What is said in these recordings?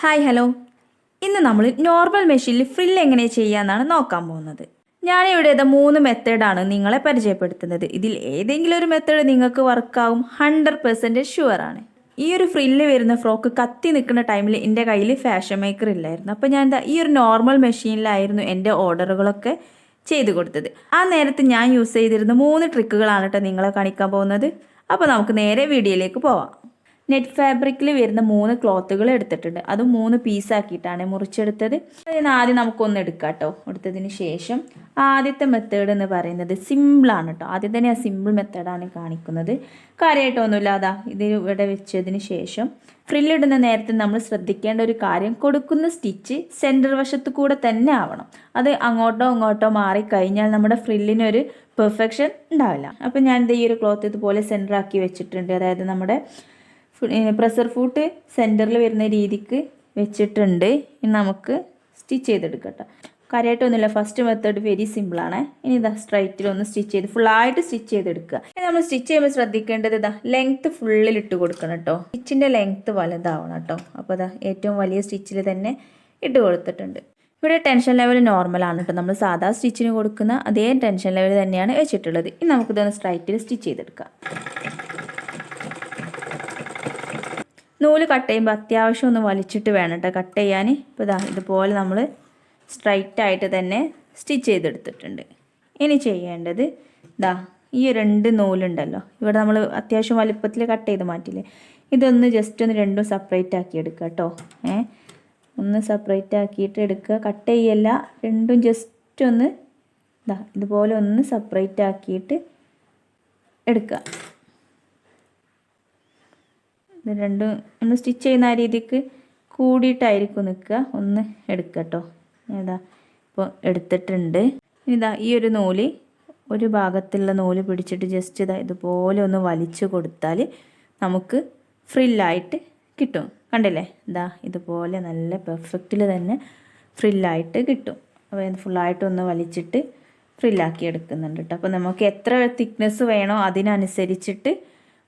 Hi hello ഇന്ന് നമ്മൾ normal മെഷീനിൽ ഫ്രിൽ എങ്ങനെ ചെയ്യാമെന്നാണ് നോക്കാൻ പോകുന്നത്. ഞാനിവിടെ ഇതാ മൂന്ന് മെത്തേഡാണ് നിങ്ങളെ പരിചയപ്പെടുത്തുന്നത്. ഇതിൽ ഏതെങ്കിലും ഒരു മെത്തേഡ് നിങ്ങൾക്ക് വർക്കാവും ഹൺഡ്രഡ് പെർസെന്റേജ് ഷുവറാണ് ഈ ഒരു ഫ്രില്ല് വരുന്ന ഫ്രോക്ക് കത്തി നിൽക്കുന്ന ടൈമിൽ എന്റെ കയ്യിൽ ഫാഷൻ മേക്കർ ഇല്ലായിരുന്നു. അപ്പോൾ ഞാൻ എന്താ ഈ ഒരു നോർമൽ മെഷീനിലായിരുന്നു എന്റെ ഓർഡറുകളൊക്കെ ചെയ്തു കൊടുത്തത്. ആ നേരത്ത് ഞാൻ യൂസ് ചെയ്തിരുന്ന മൂന്ന് ട്രിക്കുകളാണ് കേട്ടോ നിങ്ങളെ കാണിക്കാൻ പോകുന്നത്. അപ്പോൾ നമുക്ക് നേരെ വീഡിയോയിലേക്ക് പോവാം. നെറ്റ് ഫാബ്രിക്കിൽ വരുന്ന മൂന്ന് ക്ലോത്തുകൾ എടുത്തിട്ടുണ്ട്. അത് മൂന്ന് പീസാക്കിയിട്ടാണ് മുറിച്ചെടുത്തത്. അതിന് ആദ്യം നമുക്കൊന്ന് എടുക്കാം കേട്ടോ എടുത്തതിന് ശേഷം ആദ്യത്തെ മെത്തേഡ് എന്ന് പറയുന്നത് സിമ്പിളാണ് കേട്ടോ ആദ്യം തന്നെ ആ സിമ്പിൾ മെത്തേഡാണ് കാണിക്കുന്നത്. കാര്യമായിട്ടൊന്നുമില്ല അതാ ഇത് ഇവിടെ വെച്ചതിന് ശേഷം ഫ്രില്ലിടുന്ന നേരത്തെ നമ്മൾ ശ്രദ്ധിക്കേണ്ട ഒരു കാര്യം കൊടുക്കുന്ന സ്റ്റിച്ച് സെന്റർ വശത്ത് കൂടെ തന്നെ ആവണം. അത് അങ്ങോട്ടോ ഇങ്ങോട്ടോ മാറിക്കഴിഞ്ഞാൽ നമ്മുടെ ഫ്രില്ലിനൊരു പെർഫെക്ഷൻ ഉണ്ടാവില്ല. അപ്പം ഞാൻ ഈ ഒരു ക്ലോത്ത് ഇതുപോലെ സെന്ററാക്കി വെച്ചിട്ടുണ്ട്. അതായത് നമ്മുടെ പ്രഷർ ഫൂട്ട് സെന്ററിൽ വരുന്ന രീതിക്ക് വെച്ചിട്ടുണ്ട്. ഇനി നമുക്ക് സ്റ്റിച്ച് ചെയ്തെടുക്കട്ടെ. കാര്യമായിട്ടൊന്നുമില്ല ഫസ്റ്റ് മെത്തേഡ് വെരി സിമ്പിളാണ് ഇനി ഇതാ സ്ട്രൈറ്റിൽ ഒന്ന് സ്റ്റിച്ച് ചെയ്ത് ഫുള്ളായിട്ട് സ്റ്റിച്ച് ചെയ്തെടുക്കുക. ഇനി നമ്മൾ സ്റ്റിച്ച് ചെയ്യുമ്പോൾ ശ്രദ്ധിക്കേണ്ടത് ഇതാ ലെങ്ത്ത് ഫുള്ളിൽ ഇട്ട് കൊടുക്കണം കേട്ടോ സ്റ്റിച്ചിന്റെ ലെങ്ത്ത് വലുതാവണം കേട്ടോ അപ്പോൾ ഇതാ ഏറ്റവും വലിയ സ്റ്റിച്ചിൽ തന്നെ ഇട്ട് കൊടുത്തിട്ടുണ്ട്. ഇവിടെ ടെൻഷൻ ലെവൽ നോർമലാണ് കേട്ടോ നമ്മൾ സാധാ സ്റ്റിച്ചിന് കൊടുക്കുന്ന അതേ ടെൻഷൻ ലെവൽ തന്നെയാണ് വെച്ചിട്ടുള്ളത്. ഇനി നമുക്കിതൊന്ന് സ്ട്രൈറ്റിൽ സ്റ്റിച്ച് ചെയ്തെടുക്കാം. നൂൽ കട്ട് ചെയ്യുമ്പോൾ അത്യാവശ്യം ഒന്ന് വലിച്ചിട്ട് വേണം കേട്ടോ. കട്ട് ചെയ്യാൻ ഇപ്പോൾ ഇതാ ഇതുപോലെ നമ്മൾ സ്ട്രൈറ്റ് ആയിട്ട് തന്നെ സ്റ്റിച്ച് ചെയ്തെടുത്തിട്ടുണ്ട്. ഇനി ചെയ്യേണ്ടത് ഇതാ ഈ രണ്ട് നൂലുണ്ടല്ലോ. ഇവിടെ നമ്മൾ അത്യാവശ്യം വലുപ്പത്തിൽ കട്ട് ചെയ്ത് മാറ്റില്ലേ ഇതൊന്ന് ജസ്റ്റ് ഒന്ന് രണ്ടും സെപ്പറേറ്റ് ആക്കി എടുക്കുക കേട്ടോ. ഏ? ഒന്ന് സെപ്പറേറ്റ് ആക്കിയിട്ട് എടുക്കുക കട്ട് ചെയ്യല്ല. രണ്ടും ജസ്റ്റ് ഒന്ന് ഇതാ ഇതുപോലെ ഒന്ന് സെപ്പറേറ്റ് ആക്കിയിട്ട് എടുക്കുക ഇത് രണ്ടും ഒന്ന് സ്റ്റിച്ച് ചെയ്യുന്ന ആ രീതിക്ക് കൂടിയിട്ടായിരിക്കും നിൽക്കുക. ഒന്ന് എടുക്കുക കേട്ടോ ഏതാ ഇപ്പോൾ എടുത്തിട്ടുണ്ട്. ഇതാ ഈ ഒരു നൂൽ ഒരു ഭാഗത്തുള്ള നൂൽ പിടിച്ചിട്ട് ജസ്റ്റ് ഇതാ ഇതുപോലെ ഒന്ന് വലിച്ചു കൊടുത്താൽ നമുക്ക് ഫ്രില്ലായിട്ട് കിട്ടും. കണ്ടില്ലേ? ഇതാ ഇതുപോലെ നല്ല പെർഫെക്റ്റിൽ തന്നെ ഫ്രില്ലായിട്ട് കിട്ടും. അപ്പോൾ ഫുള്ളായിട്ട് ഒന്ന് വലിച്ചിട്ട് ഫ്രില്ലാക്കി എടുക്കുന്നുണ്ട് കേട്ടോ അപ്പോൾ നമുക്ക് എത്ര തിക്നെസ് വേണോ അതിനനുസരിച്ചിട്ട്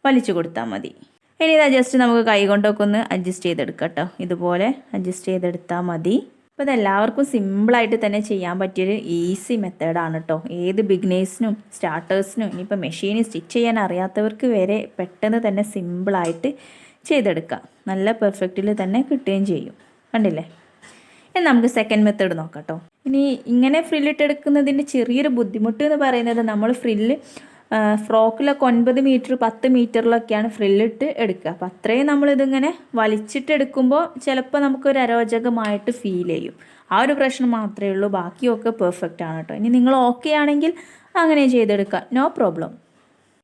വലിച്ചു കൊടുത്താൽ മതി. ഇനി ഇത് ജസ്റ്റ് നമുക്ക് കൈ കൊണ്ടൊക്കെ ഒന്ന് അഡ്ജസ്റ്റ് ചെയ്തെടുക്കാം കേട്ടോ ഇതുപോലെ അഡ്ജസ്റ്റ് ചെയ്തെടുത്താൽ മതി. അപ്പോൾ ഇതെല്ലാവർക്കും സിമ്പിളായിട്ട് തന്നെ ചെയ്യാൻ പറ്റിയൊരു ഈസി മെത്തേഡാണ് കേട്ടോ ഏത് ബിഗ്നേഴ്സിനും സ്റ്റാർട്ടേഴ്സിനും ഇനിയിപ്പോൾ മെഷീൻ സ്റ്റിച്ച് ചെയ്യാൻ അറിയാത്തവർക്ക് വരെ പെട്ടെന്ന് തന്നെ സിമ്പിളായിട്ട് ചെയ്തെടുക്കാം. നല്ല പെർഫെക്റ്റിൽ തന്നെ കിട്ടുകയും ചെയ്യും. കണ്ടില്ലേ? ഇനി നമുക്ക് സെക്കൻഡ് മെത്തേഡ് നോക്കാം കേട്ടോ ഇനി ഇങ്ങനെ ഫ്രില്ലിട്ടെടുക്കുന്നതിന്റെ ചെറിയൊരു ബുദ്ധിമുട്ട് എന്ന് പറയുന്നത് നമ്മൾ ഫ്രില്ല് ഫ്രോക്കിലൊക്കെ ഒൻപത് മീറ്റർ പത്ത് മീറ്ററിലൊക്കെയാണ് ഫ്രില്ലിട്ട് എടുക്കുക. അപ്പോൾ അത്രയും നമ്മളിതിങ്ങനെ വലിച്ചിട്ട് എടുക്കുമ്പോൾ ചിലപ്പോൾ നമുക്കൊരു അരോചകമായിട്ട് ഫീൽ ചെയ്യും. ആ ഒരു പ്രശ്നം മാത്രമേ ഉള്ളൂ. ബാക്കിയൊക്കെ പെർഫെക്റ്റ് ആണ് കേട്ടോ. ഇനി നിങ്ങൾ ഓക്കെ ആണെങ്കിൽ അങ്ങനെ ചെയ്തെടുക്കുക. നോ പ്രോബ്ലം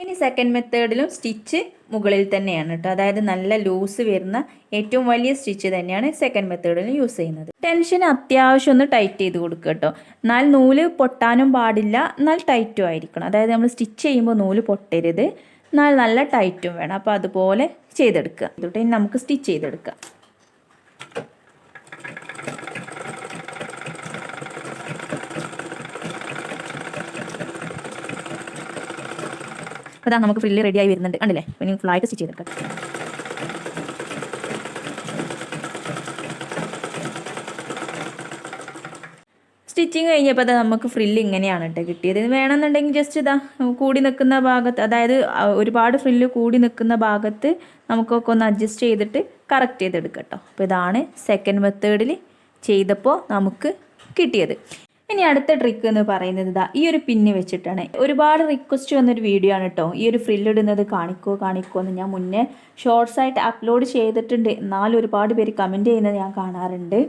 ഇനി സെക്കൻഡ് മെത്തേഡിലും സ്റ്റിച്ച് മുകളിൽ തന്നെയാണ് കേട്ടോ. അതായത് നല്ല ലൂസ് വരുന്ന ഏറ്റവും വലിയ സ്റ്റിച്ച് തന്നെയാണ് സെക്കൻഡ് മെത്തേഡിലും യൂസ് ചെയ്യുന്നത്. ടെൻഷൻ അത്യാവശ്യം ഒന്ന് ടൈറ്റ് ചെയ്ത് കൊടുക്കുക കേട്ടോ. എന്നാൽ നൂൽ പൊട്ടാനും പാടില്ല എന്നാൽ ടൈറ്റും ആയിരിക്കണം. അതായത് നമ്മൾ സ്റ്റിച്ച് ചെയ്യുമ്പോൾ നൂൽ പൊട്ടരുത് എന്നാൽ നല്ല ടൈറ്റും വേണം. അപ്പോൾ അതുപോലെ ചെയ്തെടുക്കുക. ഇനി നമുക്ക് സ്റ്റിച്ച് ചെയ്തെടുക്കാം. അപ്പോൾ നമുക്ക് ഫ്രില്ല് റെഡി ആയി വരുന്നുണ്ട്. കണ്ടില്ലേ? ഇനി ഫുള്ളായിട്ട് സ്റ്റിച്ച് ചെയ്തെടുക്കാം. സ്റ്റിച്ചിങ് കഴിഞ്ഞപ്പോൾ അത് നമുക്ക് ഫ്രില്ല് ഇങ്ങനെയാണ് കേട്ടോ കിട്ടിയത്. ഇത് വേണമെന്നുണ്ടെങ്കിൽ ജസ്റ്റ് ഇതാ കൂടി നിൽക്കുന്ന ഭാഗത്ത് അതായത് ഒരുപാട് ഫ്രില്ല് കൂടി നിൽക്കുന്ന ഭാഗത്ത് നമുക്കൊക്കെ ഒന്ന് അഡ്ജസ്റ്റ് ചെയ്തിട്ട് കറക്റ്റ് ചെയ്തെടുക്കാം കേട്ടോ അപ്പോൾ ഇതാണ് സെക്കൻഡ് മെത്തേഡിൽ ചെയ്തപ്പോൾ നമുക്ക് കിട്ടിയത്. ഇനി അടുത്ത ട്രിക്ക് എന്ന് പറയുന്നത് ഇതാ ഈ ഒരു പിന്നി വെച്ചിട്ടാണ്. ഒരുപാട് റിക്വസ്റ്റ് വന്നൊരു വീഡിയോ ആണ് കേട്ടോ ഈ ഒരു ഫ്രില്ലിടുന്നത് കാണിക്കോ കാണിക്കോ എന്ന് ഞാൻ മുന്നേ ഷോർട്സ് ആയിട്ട് അപ്ലോഡ് ചെയ്തിട്ടുണ്ട്. എന്നാലും ഒരുപാട് പേര് കമന്റ് ചെയ്യുന്നത് ഞാൻ കാണാറുണ്ട്.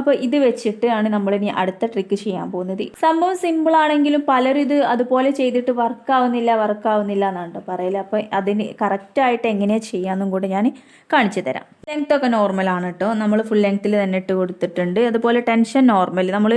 അപ്പോൾ ഇത് വെച്ചിട്ടാണ് ഇനി അടുത്ത ട്രിക്ക് ചെയ്യാൻ പോകുന്നത്. സംഭവം സിമ്പിൾ ആണെങ്കിലും പലരും ഇത് അതുപോലെ ചെയ്തിട്ട് വർക്ക് ആവുന്നില്ല വർക്ക് ആവുന്നില്ല എന്നാണ് കേട്ടോ പറയൽ. അപ്പോൾ അതിന് കറക്റ്റായിട്ട് എങ്ങനെയാണ് ചെയ്യാമെന്നും കൂടെ ഞാൻ കാണിച്ചു തരാം. ലെങ്ത് ഒക്കെ നോർമലാണ് കേട്ടോ നമ്മൾ ഫുൾ ലെങ്ത്തിൽ തന്നെ ഇട്ട് കൊടുത്തിട്ടുണ്ട്. അതുപോലെ ടെൻഷൻ നോർമൽ നമ്മൾ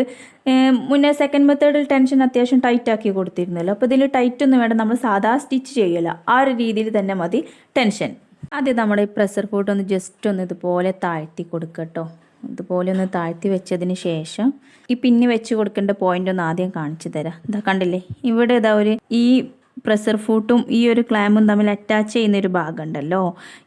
മുന്നേ സെക്കൻഡ് മെത്തേഡിൽ ടെൻഷൻ അത്യാവശ്യം ടൈറ്റ് ആക്കി കൊടുത്തിരുന്നല്ലോ. അപ്പോൾ ഇതിൽ ടൈറ്റ് ഒന്നും വേണ്ട. നമ്മൾ സാധാ സ്റ്റിച്ച് ചെയ്യില്ല ആ ഒരു രീതിയിൽ തന്നെ മതി ടെൻഷൻ ആദ്യം നമ്മുടെ പ്രഷർ ഫുഡ് ഒന്ന് ജസ്റ്റ് ഒന്ന് ഇതുപോലെ താഴ്ത്തി കൊടുക്കട്ടോ ഇതുപോലെ ഒന്ന് താഴ്ത്തി വെച്ചതിന് ശേഷം ഈ പിന്നി വെച്ച് കൊടുക്കേണ്ട പോയിന്റ് ഒന്ന് ആദ്യം കാണിച്ചു തരാം. ഇതാ കണ്ടില്ലേ? ഇവിടെ ഇതാ ഒരു ഈ പ്രഷർ ഫൂട്ടും ഈ ഒരു ക്ലാമ്പും തമ്മിൽ അറ്റാച്ച് ചെയ്യുന്ന ഒരു ഭാഗമുണ്ടല്ലോ.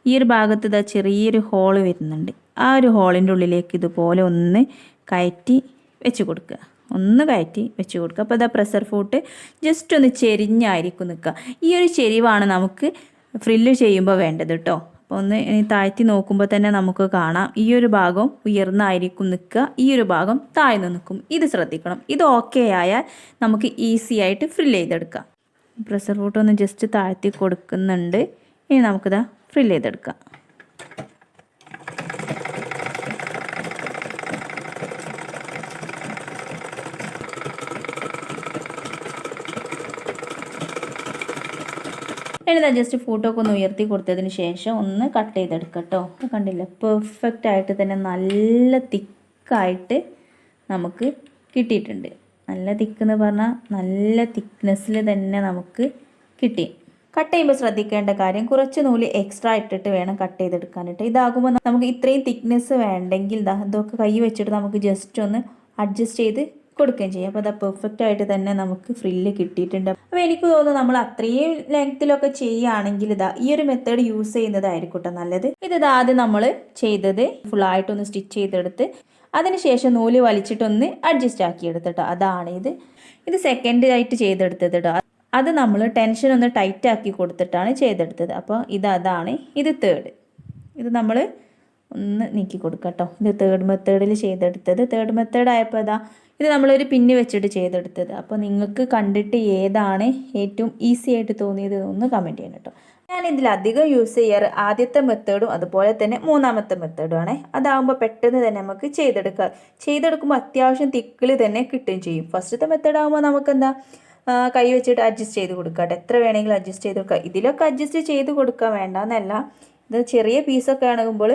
ഈ ഒരു ഭാഗത്ത് ഇതാ ചെറിയൊരു ഹോൾ വരുന്നുണ്ട്. ആ ഒരു ഹോളിന്റെ ഉള്ളിലേക്ക് ഇതുപോലെ ഒന്ന് കയറ്റി വെച്ച് കൊടുക്കുക. ഒന്ന് കയറ്റി വെച്ച് കൊടുക്കുക. അപ്പോൾ ഇതാ പ്രഷർ ഫൂട്ട് ജസ്റ്റ് ഒന്ന് ചെരിഞ്ഞായിരിക്കും നിൽക്കുക. ഈ ഒരു ചെരിവാണ് നമുക്ക് ഫ്രില്ല് ചെയ്യുമ്പോൾ വേണ്ടത് കേട്ടോ. ഒന്ന് ഇനി താഴ്ത്തി നോക്കുമ്പോൾ തന്നെ നമുക്ക് കാണാം. ഈ ഒരു ഭാഗം ഉയർന്നായിരിക്കും നിൽക്കുക. ഈ ഒരു ഭാഗം താഴ്ന്നു നിൽക്കും. ഇത് ശ്രദ്ധിക്കണം. ഇത് ഓക്കെ ആയാൽ നമുക്ക് ഈസി ആയിട്ട് ഫ്രില്ല് ചെയ്തെടുക്കാം. പ്രഷർ ഫോട്ടോ ഒന്ന് ജസ്റ്റ് താഴ്ത്തി കൊടുക്കുന്നുണ്ട്. ഇനി നമുക്കിതാ ഫ്രില്ല് ചെയ്തെടുക്കാം. ഇനി ജസ്റ്റ് ഫോട്ടോ ഒക്കെ ഒന്ന് ഉയർത്തി കൊടുത്തതിന് ശേഷം ഒന്ന് കട്ട് ചെയ്തെടുക്കട്ടോ. കണ്ടില്ല? പെർഫെക്റ്റ് ആയിട്ട് തന്നെ നല്ല തിക്കായിട്ട് നമുക്ക് കിട്ടിയിട്ടുണ്ട്. നല്ല തിക്ക് എന്ന് പറഞ്ഞാൽ നല്ല തിക്നെസ്സിൽ തന്നെ നമുക്ക് കിട്ടി. കട്ട് ചെയ്യുമ്പോൾ ശ്രദ്ധിക്കേണ്ട കാര്യം കുറച്ച് നൂൽ എക്സ്ട്രാ ഇട്ടിട്ട് വേണം കട്ട് ചെയ്തെടുക്കാനായിട്ട്. ഇതാകുമ്പോൾ നമുക്ക് ഇത്രയും തിക്നെസ് വേണ്ടെങ്കിൽ ഇതൊക്കെ കൈ വെച്ചിട്ട് നമുക്ക് ജസ്റ്റ് ഒന്ന് അഡ്ജസ്റ്റ് ചെയ്ത് കൊടുക്കുകയും ചെയ്യും. അപ്പോൾ അത് പെർഫെക്റ്റ് ആയിട്ട് തന്നെ നമുക്ക് ഫ്രില്ല് കിട്ടിയിട്ടുണ്ട്. അപ്പോൾ എനിക്ക് തോന്നുന്നു നമ്മൾ അത്രയും ലെങ്ത്തിലൊക്കെ ചെയ്യുകയാണെങ്കിൽ ഇതാ ഈ ഒരു മെത്തേഡ് യൂസ് ചെയ്യുന്നതായിരിക്കും കേട്ടോ നല്ലത്. ഇത് ആദ്യം നമ്മൾ ചെയ്തത് ഫുൾ ഫുള്ളായിട്ടൊന്ന് സ്റ്റിച്ച് ചെയ്തെടുത്ത് അതിനുശേഷം നൂൽ വലിച്ചിട്ടൊന്ന് അഡ്ജസ്റ്റ് ആക്കി എടുത്തിട്ടോ അതാണ് ഇത്. ഇത് സെക്കൻഡ് ആയിട്ട് ചെയ്തെടുത്തത് കേട്ടോ അത് നമ്മൾ ടെൻഷൻ ഒന്ന് ടൈറ്റ് ആക്കി കൊടുത്തിട്ടാണ് ചെയ്തെടുത്തത്. അപ്പോൾ ഇത് അതാണ്. ഇത് തേർഡ് ഇത് നമ്മൾ ഒന്ന് നീക്കി കൊടുക്കാം കേട്ടോ ഇത് തേർഡ് മെത്തേഡിൽ ചെയ്തെടുത്തത്. തേർഡ് മെത്തേഡ് ആയപ്പോൾ ഇതാ ഇത് നമ്മളൊരു പിന്നി വെച്ചിട്ട് ചെയ്തെടുത്തത്. അപ്പോൾ നിങ്ങൾക്ക് കണ്ടിട്ട് ഏതാണ് ഏറ്റവും ഈസി ആയിട്ട് തോന്നിയത് ഒന്ന് കമന്റ് ചെയ്യണം കേട്ടോ ഞാൻ ഇതിലധികം യൂസ് ചെയ്യാറ് ആദ്യത്തെ മെത്തേഡും അതുപോലെ തന്നെ മൂന്നാമത്തെ മെത്തേഡും ആണ്. അതാകുമ്പോൾ പെട്ടെന്ന് തന്നെ നമുക്ക് ചെയ്തെടുക്കാം ചെയ്തെടുക്കുമ്പോൾ അത്യാവശ്യം തിക്കിൽ തന്നെ കിട്ടുകയും ചെയ്യും. ഫസ്റ്റത്തെ മെത്തേഡ് ആകുമ്പോൾ നമുക്ക് എന്താ കൈ വെച്ചിട്ട് അഡ്ജസ്റ്റ് ചെയ്ത് കൊടുക്കാം എത്ര വേണമെങ്കിലും അഡ്ജസ്റ്റ് ചെയ്ത് കൊടുക്കാം. ഇതിലൊക്കെ അഡ്ജസ്റ്റ് ചെയ്ത് കൊടുക്കാൻ വേണ്ടെന്നല്ല. ഇത് ചെറിയ പീസൊക്കെ ആകുമ്പോൾ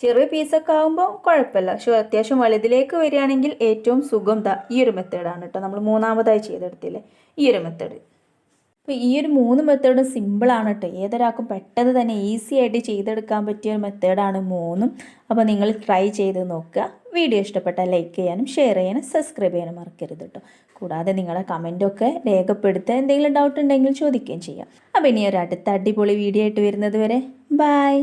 ചെറിയ പീസൊക്കെ ആകുമ്പോൾ കുഴപ്പമില്ല പക്ഷേ അത്യാവശ്യം വലുതിലേക്ക് വരികയാണെങ്കിൽ ഏറ്റവും സുഖം ദാ ഈ ഒരു മെത്തേഡാണ് കേട്ടോ നമ്മൾ മൂന്നാമതായി ചെയ്തെടുത്തില്ലേ? ഈ ഒരു മെത്തേഡ് അപ്പോൾ ഈ ഒരു മൂന്ന് മെത്തേഡും സിമ്പിളാണ് കേട്ടോ ഏതൊരാൾക്കും പെട്ടെന്ന് തന്നെ ഈസി ആയിട്ട് ചെയ്തെടുക്കാൻ പറ്റിയ ഒരു മെത്തേഡാണ് മൂന്നും. അപ്പോൾ നിങ്ങൾ ട്രൈ ചെയ്ത് നോക്കുക. വീഡിയോ ഇഷ്ടപ്പെട്ട ലൈക്ക് ചെയ്യാനും ഷെയർ ചെയ്യാനും സബ്സ്ക്രൈബ് ചെയ്യാനും മറക്കരുത് കേട്ടോ കൂടാതെ നിങ്ങളുടെ കമന്റൊക്കെ രേഖപ്പെടുത്തുക. എന്തെങ്കിലും ഡൗട്ട് ഉണ്ടെങ്കിൽ ചോദിക്കുകയും ചെയ്യാം. അപ്പോൾ ഇനി ഒരു അടുത്ത അടിപൊളി വീഡിയോ ആയിട്ട് വരുന്നത് വരെ. ബൈ